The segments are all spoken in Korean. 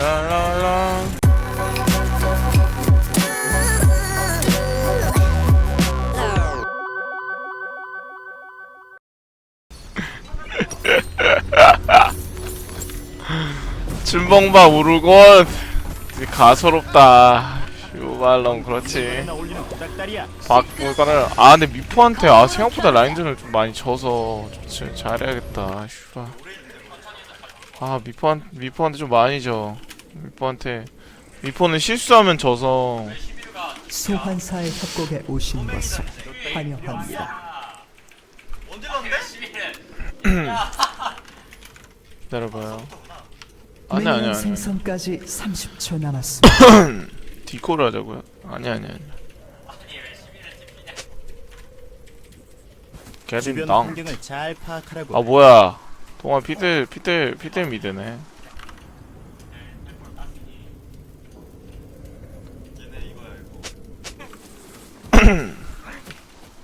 라라라. 춘봉바 우르곤. 가소롭다. 슈발롱 그렇지. 박물관을 아 근데 미포한테 아 생각보다 라인전을 좀 많이 져서 좋지 잘해야겠다. 슈발 아 미포한 미포한테 좀 많이 져 미포한테 미포는 실수하면 져서. 소환사의 협곡에 오신 것을 환영합니다. 기다려봐요. 아니 아니 아니 생성까지 30초 남았습니다. 디코를 하자고요? 아니 아니 아니. 주변 개진당 환경을 잘 파악하라고. 아 뭐야. 동아 피들 피들 피들 미드네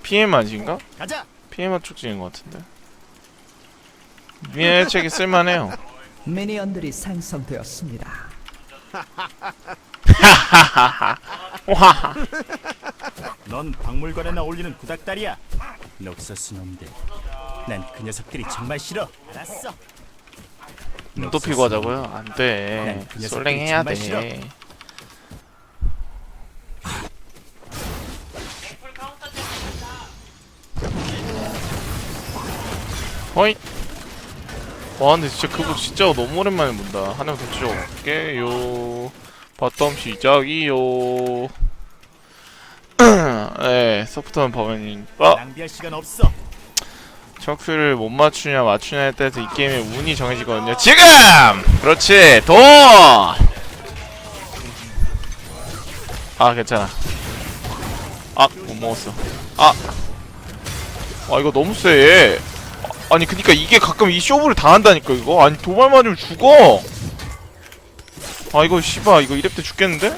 PM 아닌가? 가자. PM 축진인 것 같은데 미의 책이 쓸만해요 미니언들이 생성되었습니다. 와 넌 박물관에 나 올리는 구닥다리야. 럭서스 놈들. 난 그 녀석들이 정말 싫어. 알았어. 눈도 피고 하자고요? 안돼 난그 솔랭 해야. 돼 허이 와 근데 진짜 그거 진짜 너무 오랜만에 본다. 하나 더 치워볼게요. 바텀 시작이요. 네 서프트만 범인님 아! 척수를 못 맞추냐 맞추냐에 따라서 이 게임의 운이 정해지거든요. 지금! 그렇지 돈! 아 괜찮아. 아 못 먹었어. 아! 아 이거 너무 세 아, 아니 그니까 이게 가끔 이 쇼부를 당한다니까 이거 아니 도발 맞으면 죽어 아 이거 씨발 이거 이랩 때 죽겠는데?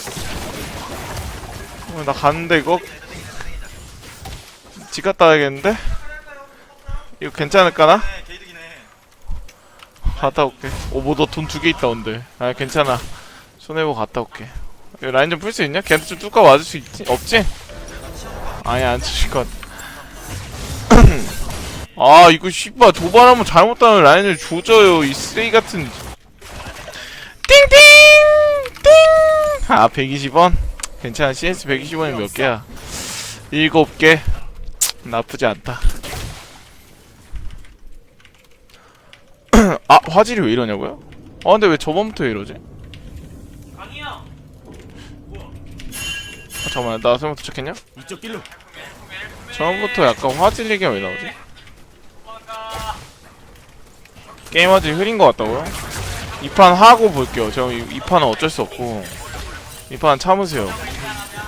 어, 나 가는데 이거 집 갔다 와야겠는데? 이거 괜찮을까나? 갔다 올게. 오, 뭐 너 돈 두 개 있다, 온데. 아, 괜찮아. 손해보고 갔다 올게. 이거 라인 좀 풀 수 있냐? 걔한테 좀 뚜까 맞을 수 있지? 없지? 아니, 안 치실 것 같아. 아, 이거 씨발 도발하면 잘못하면 라인을 조져요. 이 쓰레기 같은. 띵띵! 띵! 아, 120원? 괜찮아. CS 120원이 몇 개야? 일곱 개. 나쁘지 않다. 아 화질이 왜 이러냐고요? 아 근데 왜 저번부터 이러지? 아 잠깐만 나 잘못 도착했냐? 이쪽 길로. 저번부터 약간 화질 얘기가 왜 나오지? 게임 화질이 흐린 것 같다고요? 이 판 하고 볼게요 저이 판은 어쩔 수 없고 이 판은 참으세요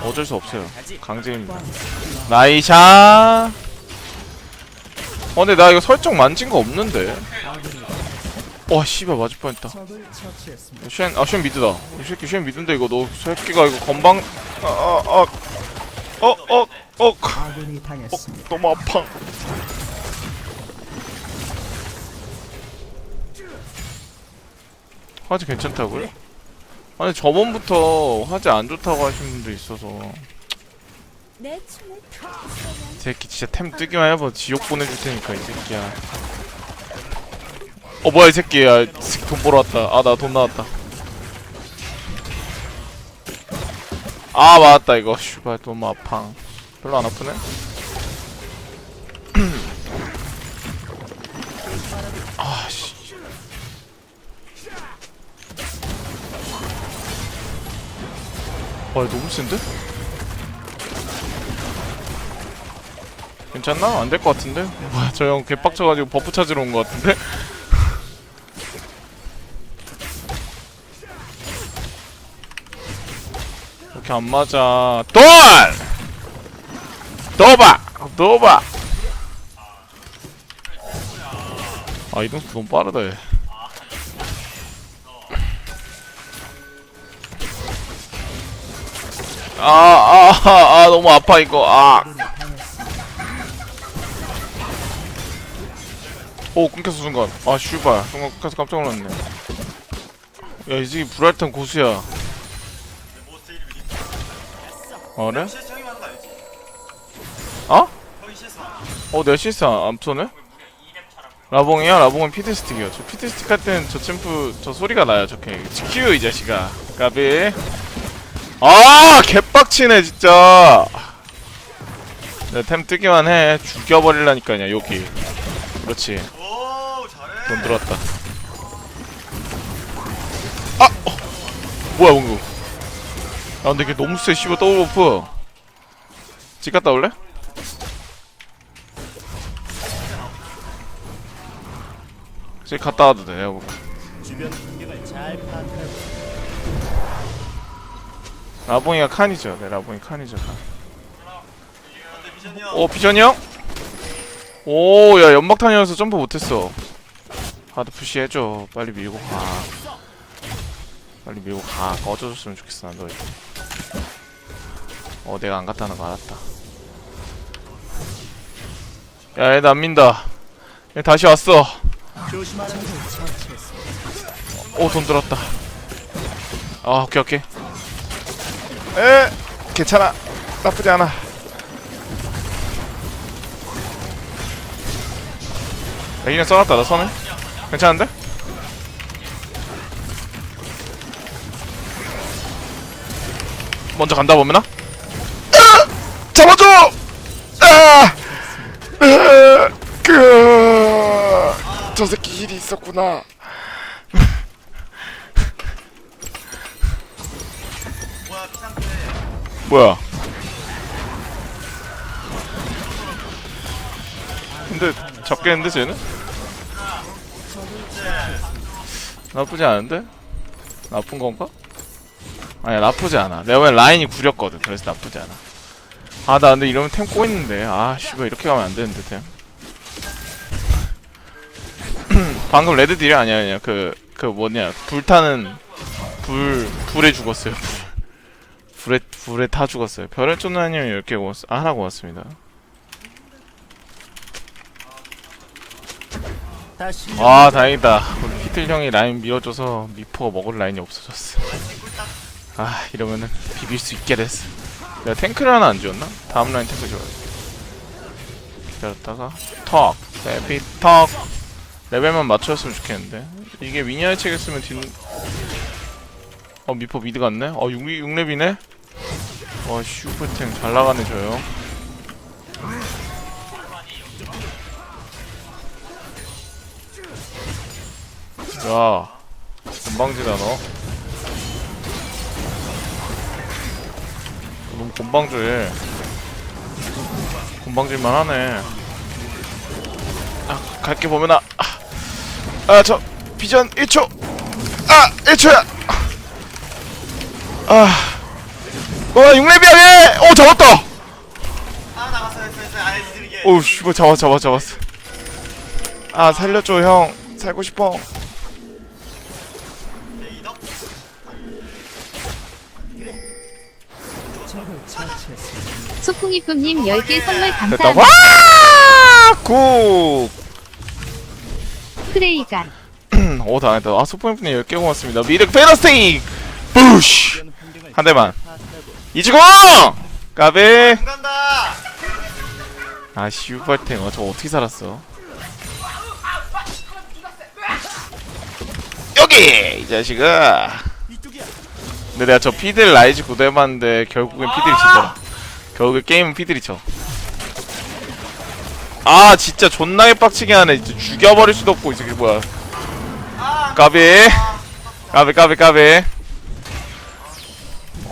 어쩔 수 없어요 강제입니다 나이샤 어 근데 나 이거 설정 만진 거 없는데 와 씨발 맞을 뻔했다. 쉔, 아, 쉔 미드다. 이 새끼 쉔 미드인데, 이거 너 새끼가 이거 건방, 아, 아, 아, 어, 어, 어, 당했습니다. 너무 아파. 화질 괜찮다고요? 아니, 저번부터 화질 안 좋다고 하신 분도 있어서. 새끼 진짜 템 뜨기만 해봐. 지옥 보내줄 테니까, 이 새끼야. 어, 뭐야, 이 새끼야. 이 새끼 돈 벌어 왔다. 아, 나 돈 나왔다. 아, 맞았다, 이거. 슈발, 너무 아파. 별로 안 아프네? 와, 이거 너무 센데? 괜찮나? 안 될 것 같은데? 뭐야, 저형 개빡쳐가지고 버프 찾으러 온 것 같은데? 이렇게 안 맞아. 돈! 넣어봐! 넣어봐! 아, 이동수 너무 빠르다, 얘. 아, 아, 아, 아, 너무 아파, 이거. 아. 오, 끊겼어, 순간. 아, 슈발. 순간 끊겨서 깜짝 놀랐네. 야, 이 새끼 불알탄 고수야. 어, 그래? 어? 어, 내가 실수 안, 안 쏘네? 라봉이야? 라봉은 피드스틱이요. 저 피드스틱 할 때는 저 챔프, 저 소리가 나요, 저게. 큐, 이 자식아. 까비. 아, 개빡치네, 진짜. 내템 뜨기만 해. 죽여버리려니까요, 여기. 그렇지. 돈 들어왔다. 아! 어. 뭐야, 뭔가. 아, 근데 이게 너무 세, 씨발, 더블 오프. 집 갔다 올래? 집 갔다 와도 돼. 주변 라봉이가 칸이죠. 네, 라봉이 칸이죠, 칸. 오, 비전이 형? 오, 야, 연막탄이어서 점프 못했어. 하드 푸시 해줘. 빨리 밀고 가. 빨리 밀고 가. 꺼져줬으면 좋겠어, 난 너. 이제. 어, 내가 안 갔다는 거 알았다. 야, 얘 안 민다. 얘 다시 왔어. 오, 돈 들었다. 아, 오케이, 오케이. 에, 괜찮아. 나쁘지 않아. 애기는 써놨다, 나 선을. 괜찮은데? 먼저 간다, 보면아? 으아! 잡아줘! 아! 으아! 그... 저 새끼 힐이 있었구나. 뭐야? 근데 잡겠는데 쟤는? 나쁘지 않은데? 나쁜 건가? 아니야 나쁘지 않아 내가 왜 라인이 구렸거든 그래서 나쁘지 않아 아 나 근데 이러면 템 꼬있는데 아 씨발 이렇게 가면 안 되는데 템 방금 레드 딜이 아니야 아니야 그 그 뭐냐 불타는 불 불에 죽었어요 불 불에 불에 타 죽었어요. 별을 쫓는 아니면 10개 고았, 아, 하나 고았습니다. 다시 아 다행이다. 우리 피틀 형이 라인 밀어줘서 미포가 먹을 라인이 없어졌어. 아 이러면은 비빌 수 있게 됐어. 내가 탱크를 하나 안 지웠나? 다음 라인 탱크 지워야 기다렸다가 턱 레피 턱 레벨만 맞췄으면 좋겠는데 이게 미니아의 책을 쓰면 뒤... 어 미포 미드 갔네? 어 6, 6렙이네? 와 슈퍼탱 잘 나가네 저요 야 건방지다 너. 너무 건방져해 건방질만 하네. 아 갈게 보면 아 아. 저 비전 1초. 아 1초야. 아 와, 6렙이야, 얘! 오, 잡았다! 아, 나갔어, 오, 씨발, 잡았, 잡았, 잡았어. 아, 살려줘, 형. 살고 싶어. 소풍이쁨님 10개 선물 됐다. 감사합니다. 와! 굿! 프레이간. 오, 당했다. 아, 소포인프님 10개 고맙습니다. 미륵 페러스틱! 부쉬! 한 대만. 이주공! 까베! 아, 슈퍼탱. 어, 저거 어떻게 살았어? 여기! 이 자식아! 근데 내가 저 피들 라이즈 구대해봤는데 결국엔 피들이 지더라 결국에 게임은 피들이 쳐. 아 진짜 존나게 빡치게 하네 진짜 죽여버릴 수도 없고 이 새끼 뭐야 까비 까비 까비 까비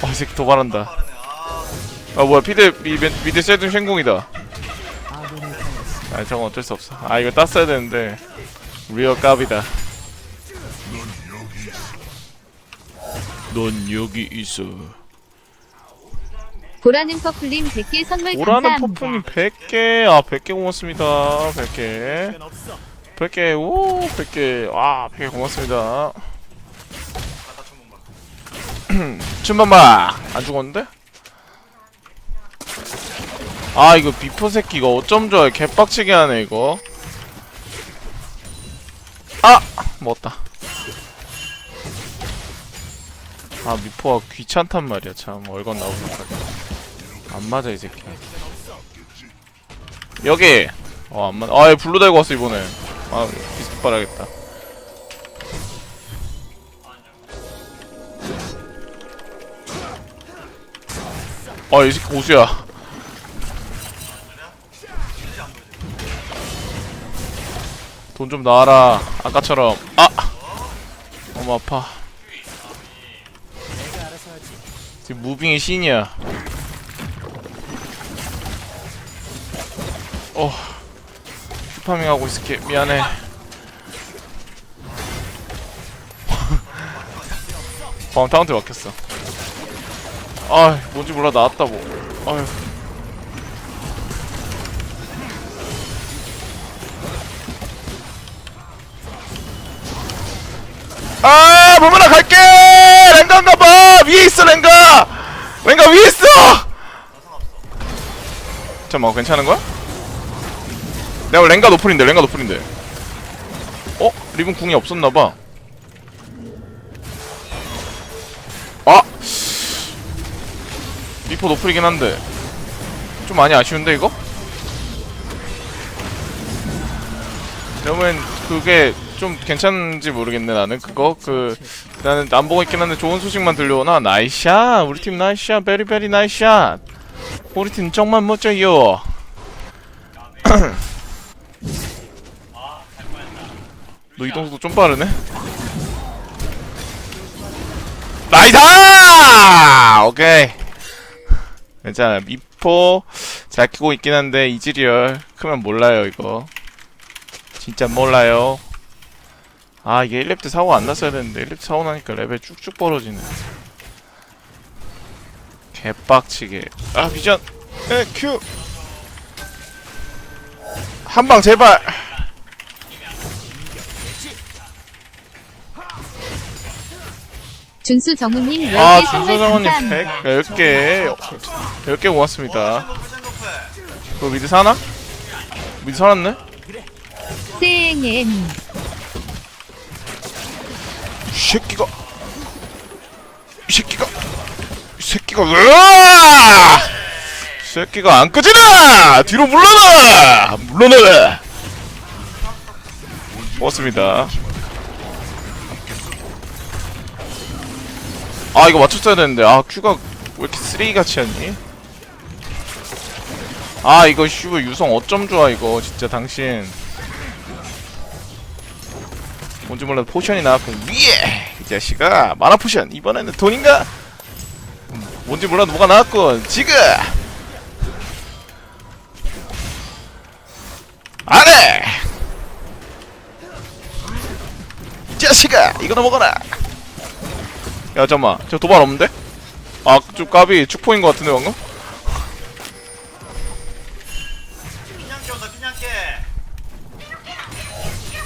어이 새끼 도발한다. 아 뭐야 피들 미, 미드 쉐드 당했습니다. 아 저건 어쩔 수 없어. 아 이거 땄어야 되는데. 리얼 까비다. 넌 여기 있어. 보라는 퍼플님 100개 선물 오라는 감사합니다. 퍼프님 100개. 아 100개 고맙습니다. 100개. 시간 없어 100개 오 100개. 아 100개 고맙습니다 춘밤바 안 죽었는데? 아 이거 비포 새끼 이거 어쩜 좋아해. 개빡치게 하네 이거. 아! 먹었다. 아 미포가 귀찮단 말이야. 참 월건 나오니까 안 맞아 이 새끼. 여기! 어안 맞아 아얘 블루 달고 왔어 이번에. 아 비스트 빨아야겠다 아 이 새끼 고수야. 돈 좀 나와라 아까처럼. 아! 너무 아파. 지금 무빙의 신이야. 어. 슈파밍 하고 있을게. 미안해. 방타운트 막혔어 아 뭔지 몰라 나왔다고. 아휴. 아 보면아 갈게! 랭가인가봐! 위에 있어 랭가! 랭가 위에 있어! 잠깐만 괜찮은 거야? 내가 랭가 노플인데 랭가 노플인데. 어? 리븐 궁이 없었나봐 리포 노플이긴 한데. 좀 많이 아쉬운데 이거? 그러면 그게 좀 괜찮은지 모르겠네 나는. 그거? 그 나는 안 보고 있긴 한데 좋은 소식만 들려오나? 나이샷! 우리 팀 나이샷! 베리베리 나이샷! 우리 팀 정말 멋져요 너 이동速도 좀 빠르네? 나이다 오케이 괜찮아 미포 잘 키고 있긴 한데 이즈리얼 크면 몰라요 이거. 진짜 몰라요. 아 이게 1렙 때 사고 안 났어야 되는데 1렙 때 사고 나니까 레벨 쭉쭉 벌어지네. 개빡치게. 아 비전! 에 큐! 한 방 제발 준수 정우님 10개 아 선물 준서정원님 감사합니다. 100 10개 10개 고맙습니다 그거 미드 사나? 미드 살았네? 땡엔 이 새끼가 이 새끼가 이 새끼가 으아! 이 새끼가 안 끄지나 뒤로 물러나 물러나 고맙습니다 아 이거 맞췄어야 되는데. 아 큐가 왜 이렇게 쓰레기같이 하니? 아 이거 슈브 유성 어쩜 좋아 이거. 진짜 당신. 뭔지 몰라도 포션이 나왔고 위에! 이 자식아 마나 포션. 이번에는 돈인가? 음, 뭔지 몰라도 뭐가 나왔군. 지금 안해 이 자식아 이거나 먹어라 야 잠깐만. 저 도발 없는데? 아좀 까비 축포인 것 같은데 방금?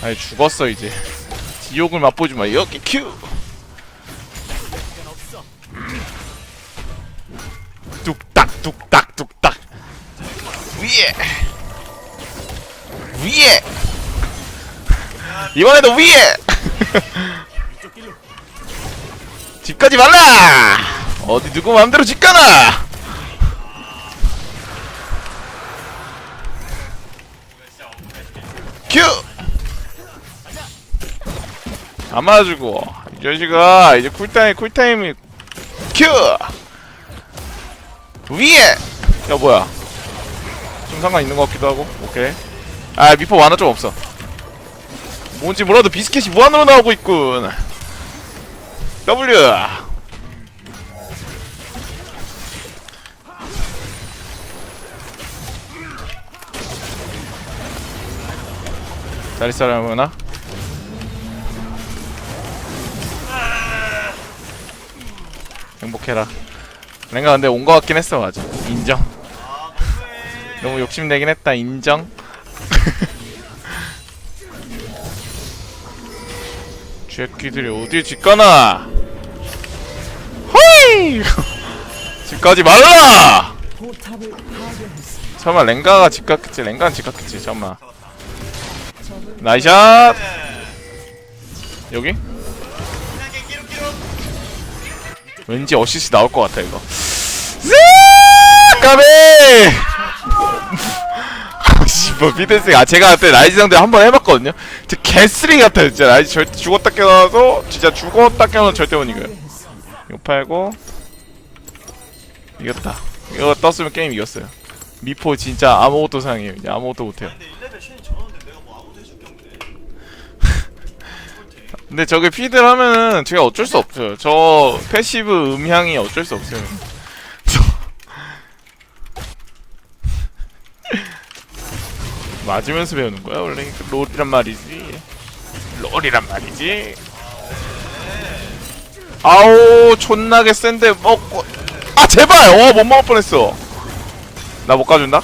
아니 죽었어 이제. 지옥을 맛보지 마. 여기 큐! 뚝딱 뚝딱 뚝딱. 위에! 위에! 이번에도 위에 집 가지 말라! 어디 누구 마음대로 집 가나! 큐! 안 맞아주고. 이 자식아 이제 쿨타임 쿨타임이 큐! 위에! 야 뭐야? 좀 상관 있는 것 같기도 하고. 오케이. 아 미포 완화 좀 없어. 뭔지 몰라도 비스켓이 무한으로 나오고 있군 W. 잘 있어라면아 행복해라. 랭가 근데 온 거 같긴 했어 맞아 인정. 너무 욕심내긴 했다 인정. 쥐새끼들이 어디에 집 가나? 호이 집 가지 말라. 설마 랭가가 집 갔겠지? 랭가는 집 갔겠지? 잠깐만 나이샷! 여기? 왠지 어시스 나올 것 같아 이거. 까비! 씨뭐 비데스 아 제가 그때 라이즈 상대 한 번 해봤거든요. 개쓰레기 같아요 진짜. 라이즈 절대 죽었다 깨어나서 진짜 죽었다 깨어나서 절대 못 이겨요 이거 팔고 이겼다. 이거 떴으면 게임 이겼어요. 미포 진짜 아무것도 상해요. 이제 아무것도 못해요. 근데 저게 피드를 하면은 제가 어쩔 수 없어요. 저 패시브 음향이 어쩔 수 없어요. 맞으면서 배우는 거야? 원래 그 롤이란 말이지. 롤이란 말이지 아우 존나게 센데 먹고. 아 제발! 어 못 먹을 뻔했어. 나 못 가준다?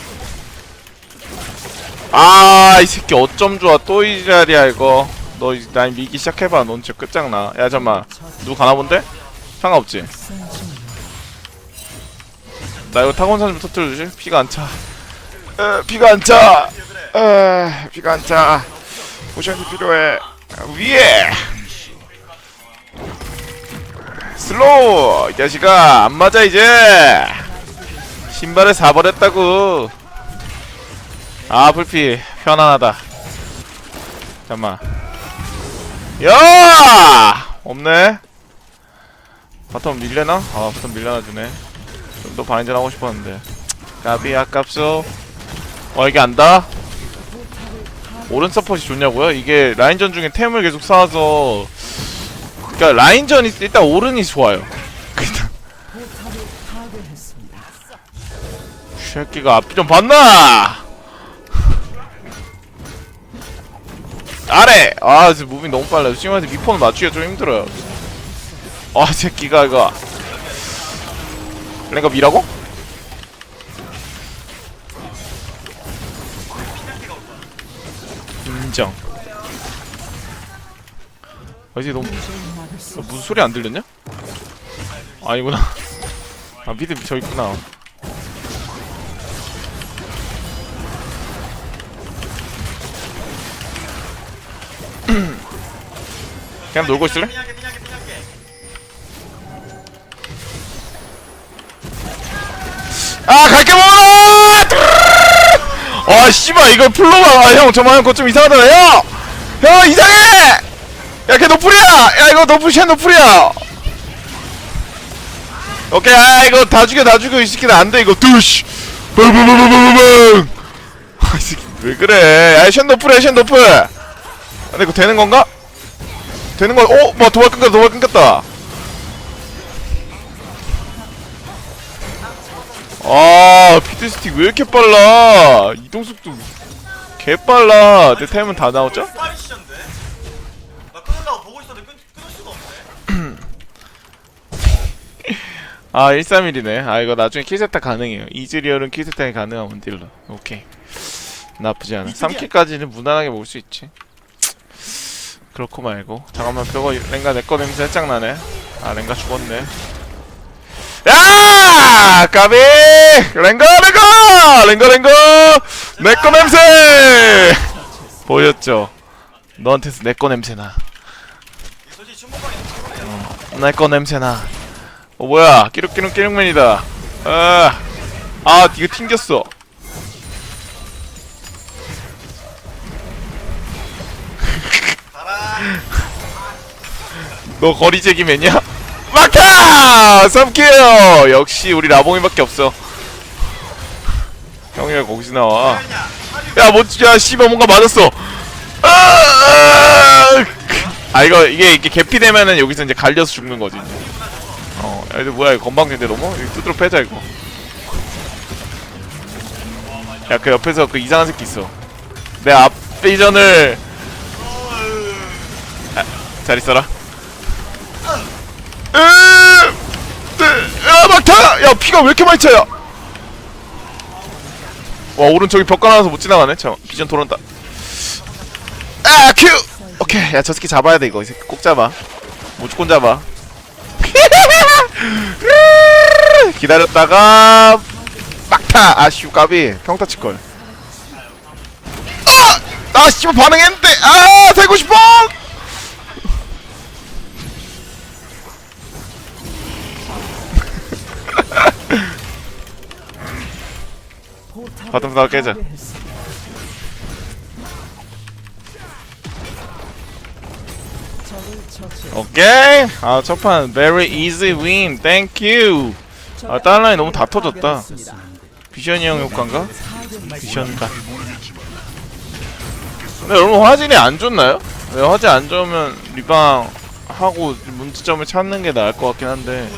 아 이 새끼 어쩜 좋아. 또 이 자리야 이거. 너 난 미기 시작해봐. 넌 진짜 끝장나. 야 잠만. 누구 가나 본데? 상관없지. 나 이거 타곤산 좀 터뜨려주지? 피가 안차. 에, 피가 안차. 에, 피가 안차. 포션이 필요해. 위에 슬로우! 이 자식아 안 맞아 이제! 신발을 사버렸다고. 아 불피. 편안하다. 잠만. 야! 없네. 바텀 밀려나? 아 바텀 밀려나 주네. 좀 더 반인전 하고 싶었는데. 까비 아깝소. 어 이게 안다? 오른 서폿이 좋냐고요? 이게 라인전 중에 템을 계속 쌓아서 그니까 라인전이 일단 오른이 좋아요 새끼가 앞이 좀 봤나? 아래! 아 지금 무빙 너무 빨라요 친구한테 미폰을 맞추기가 좀 힘들어요 아 새끼가 이거 랭가 미라고? 인정 아 이제 너무 어, 무슨 소리 안 들렸냐? 아니구나 아 미드 저 있구나 그냥 놀고 있을래? 아 갈게 먹어라! 아 씨발 이거 플로가 아형 저만 형 그거 좀 이상하다 형! 형 이상해! 야 걔 노플이야! 야 이거 노플 쉔 노플이야! 오케이 아 이거 다 죽여 다 죽여 이 새끼들 안돼 이거 두시 뿡뿡뿡뿡뿡뿡 아이 새끼 왜 그래 야 쉔 노플이야 쉔 노플 아, 근데 이거 되는 건가? 되는 거, 어? 뭐 도발 끊겼다, 도발 끊겼다. 아, 피드스틱 왜 이렇게 빨라? 이동속도 개 빨라. 내 템은 다 나오죠? 아, 131이네. 아, 이거 나중에 킬세타 가능해요. 이즈리얼은 킬세타에 가능한 원딜러. 오케이. 나쁘지 않아. 3킬까지는 무난하게 먹을 수 있지. 그렇고 말고. 잠깐만, 뼈가 랭가 내 거 냄새 살짝 나네. 아, 랭가 죽었네. 야! 까비! 랭가, 랭가! 랭가, 랭가! 내 거 냄새! 보였죠? 너한테서 내 거 냄새 나. 솔직히 춘봉방이 너무 내거 냄새 나. 어 뭐야? 끼룩끼룩 끼룩맨이다. 아, 아 이거 튕겼어. 너 거리 제기맨이야? 막타! 3킬! 역시 우리 라봉이밖에 없어. 형이 왜 거기서 나와? 야, 뭐, 야, 씨발, 뭔가 맞았어. 아, 아, 아, 이거, 이게, 이게 개피 되면은 여기서 이제 갈려서 죽는 거지. 야, 이거 뭐야, 이거 건방진데 너무? 이거 뚜드러 패자, 이거. 야, 그 옆에서 그 이상한 새끼 있어. 내 앞 비전을. 아, 잘 있어라. 으, 으, 야, 막타! 야, 피가 왜 이렇게 많이 차요? 와, 오른쪽이 벽 깔아놔서 못 지나가네. 참, 비전 돌아온다. 아, 큐! 오케이. 야, 저 새끼 잡아야 돼, 이거. 이 새끼 꼭 잡아. 무조건 잡아. 기다렸다가 막타. 아쉬우 까비 평타 칠걸 아! 아 씨발 반응했는데. 아 되고 싶어! 바텀 다 깨자. 오케이. 아 첫판 very easy win. Thank you. 아 다른 라인 너무 다 터졌다. 비션이 형 효과인가? 비션가. 근데 여러분 화질이 안 좋나요? 네, 화질 안 좋으면 리방 하고 문제점을 찾는 게 나을 것 같긴 한데.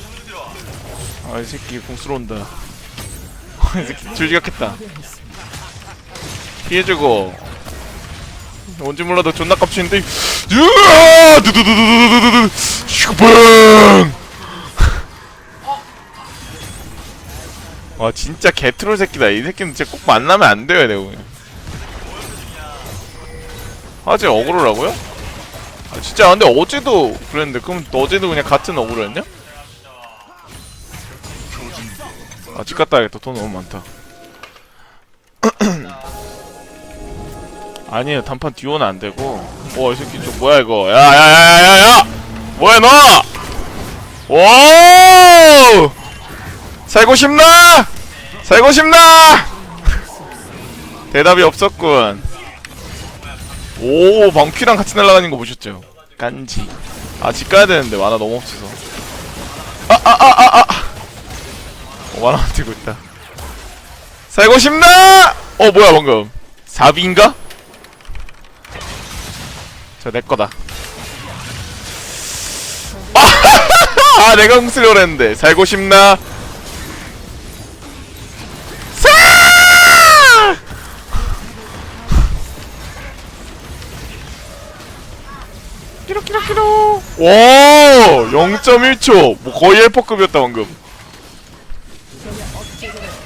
아 이 새끼 공스러운다. 이 새끼 줄지각했다. 피해주고. 뭔지 몰라도 존나 깝치는데 으아 슈퍼 와 진짜 개트롤 새끼다 이 새끼는 진짜 꼭 만나면 안 돼요 내가 보기엔 아재 어그로라고요? 아 진짜 근데 어제도 그랬는데 그럼 어제도 그냥 같은 어그로였냐? 아집 갔다 와야겠다 돈 너무 많다 아니에요 단판 듀오는 안 되고 와이 새끼 좀 뭐야 이거 야야야야야야 뭐야 너 오! 살고 싶나? 살고 싶나? 대답이 없었군. 오, 방퀴랑 같이 날아다니는 거 보셨죠? 간지. 아, 집 가야 되는데 만화 너무 없어서. 아, 아, 아, 아, 아. 어, 만화 안 뛰고 있다. 살고 싶나? 어, 뭐야 방금? 4비인가? 저내 거다. 아, 내가 훔쓰려고 했는데. 살고 싶나? 사! 오, 0.1초. 뭐 거의 1퍼급이었다 방금.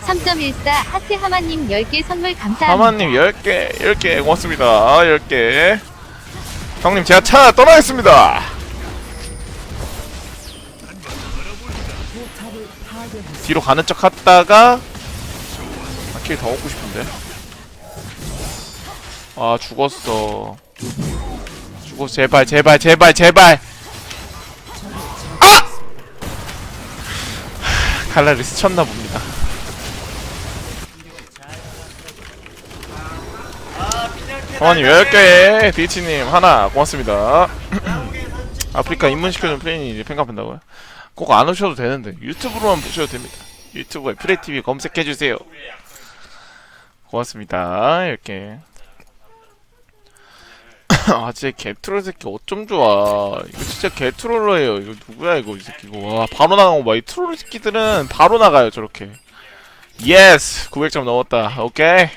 3.14 하트 하마님 10개 선물 감사합니다. 하마님 10개, 10개 고맙습니다. 10개. 형님 제가 차 떠나겠습니다. 뒤로 가는 척 하다가 아, 킬더 먹고 싶은데. 아 죽었어. 죽었어 제발 제발 제발 제발. 아! 하, 칼날이 스쳤나 봅니다. 어머님 10개 디치님 하나 고맙습니다. 아프리카 입문시켜준 플레인이 이제 팬카팬다고요? 꼭 안 오셔도 되는데 유튜브로만 보셔도 됩니다. 유튜브에 프레이TV 검색해주세요. 고맙습니다. 이렇게. 아, 진짜 개트롤 새끼 어쩜 좋아. 이거 진짜 개트롤러예요. 이거 누구야, 이거, 이 새끼. 이거. 와, 바로 나가고, 막, 이 트롤 새끼들은 바로 나가요, 저렇게. 예스! 900점 넘었다. 오케이.